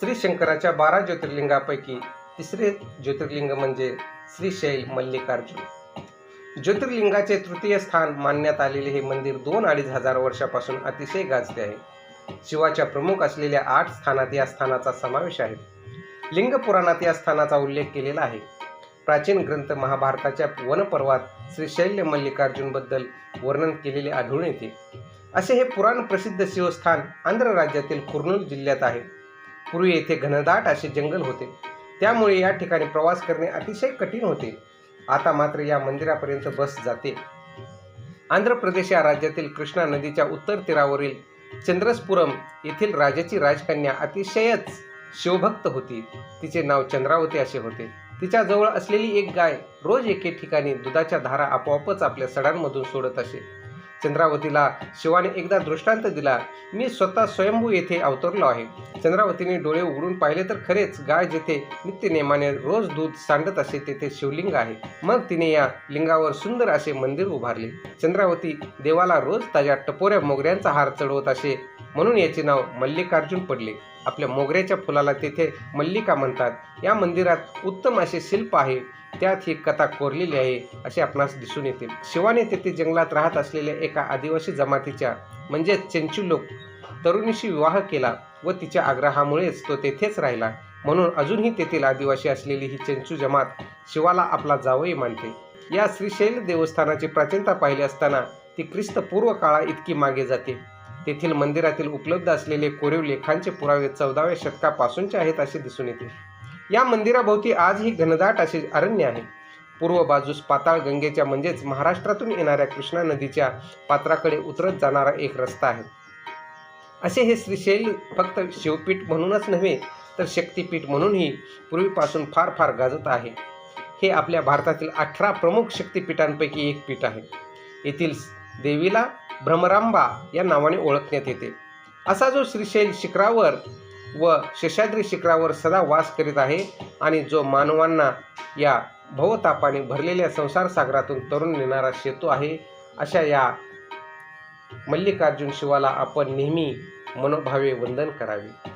श्री शंकराच्या बारा ज्योतिर्लिंगापैकी तिसरे ज्योतिर्लिंग म्हणजे श्रीशैल मल्लिकार्जुन. ज्योतिर्लिंगाचे तृतीय स्थान मानण्यात आलेले हे मंदिर दोन अडीच हजार वर्षापासून अतिशय गाजते आहे. शिवाच्या प्रमुख असलेल्या आठ स्थानात या स्थानाचा समावेश आहे. लिंग पुराणात या स्थानाचा उल्लेख केलेला आहे. प्राचीन ग्रंथ महाभारताच्या वनपर्वात श्रीशैल्य मल्लिकार्जुनबद्दल वर्णन केलेले आढळून येते. असे हे पुराण प्रसिद्ध शिवस्थान आंध्र राज्यातील कुर्नूल जिल्ह्यात आहे. पूर्वी येथे घनदाट असे जंगल होते. त्यामुळे या ठिकाणी प्रवास करणे अतिशय कठीण होते. आता मात्र या मंदिरापर्यंत बस जाते. आंध्र प्रदेश या राज्यातील कृष्णा नदीच्या उत्तर तीरावरील चंद्रसपुरम येथील राजाची राजकन्या अतिशयच शिवभक्त होती. तिचे नाव चंद्रावती असे होते. तिच्या जवळ असलेली एक गाय रोज एके ठिकाणी दुधाच्या धारा आपोआपच आपल्या सडांमधून सोडत असे. चंद्रावतीला शिवाने एकदा दृष्टांत दिला. मी स्वतः स्वयंभू येथे अवतरलो आहे. चंद्रावतीने डोळे उघडून पाहिले तर खरेच गाय जेथे नित्यनेमाने रोज दूध सांडत असे तेथे शिवलिंग आहे. मग तिने या लिंगावर सुंदर असे मंदिर उभारले. चंद्रावती देवाला रोज ताज्या टपोऱ्या मोगऱ्यांचा हार चढवत असे म्हणून याचे नाव मल्लिकार्जुन पडले. आपल्या मोगऱ्याच्या फुलाला तेथे मल्लिका म्हणतात. या मंदिरात उत्तम असे शिल्प आहे. त्यात ही कथा कोरलेली आहे असे आपणास दिसून येते. शिवाने तेथे जंगलात राहत असलेल्या एका आदिवासी जमातीच्या म्हणजेच चेंचू लोक तरुणीशी विवाह केला व तिच्या आग्रहामुळेच तो तेथेच राहिला. म्हणून अजूनही तेथील आदिवासी असलेली ही चेंचू जमात शिवाला आपला जावई मानते. या श्रीशैल देवस्थानाची प्राचीनता पाहिली असताना ती ख्रिस्तपूर्व काळा इतकी मागे जाते. तेथील मंदिरातील उपलब्ध असलेले कोरीव लेखांचे पुरावे चौदाव्या शतकापासूनचे आहेत असे दिसून येते. या मंदिराभोवती आजही घनदाट असे अरण्य आहे. पूर्व बाजूस पाताळ गंगेच्या म्हणजेच महाराष्ट्रातून येणाऱ्या कृष्णा नदीच्या पात्राकडे उतरत जाणारा एक रस्ता आहे. असे हे श्रीशैल फक्त शिवपीठ म्हणूनच नव्हे तर शक्तिपीठ म्हणूनही पूर्वीपासून फार फार गाजत आहे. हे आपल्या भारतातील अठरा प्रमुख शक्तिपीठांपैकी एक पीठ आहे. येथील देवीला भ्रमरांबा या नावाने ओळखण्यात येते. असा जो श्रीशैल शिखरावर व शेषाद्री शिखरावर सदा वास करीत आहे आणि जो मानवांना या भवतापाने भरलेल्या संसार सागरातून तरुण नेणारा सेतू आहे अशा या मल्लिकार्जुन शिवाला आपण नेहमी मनोभावे वंदन करावे.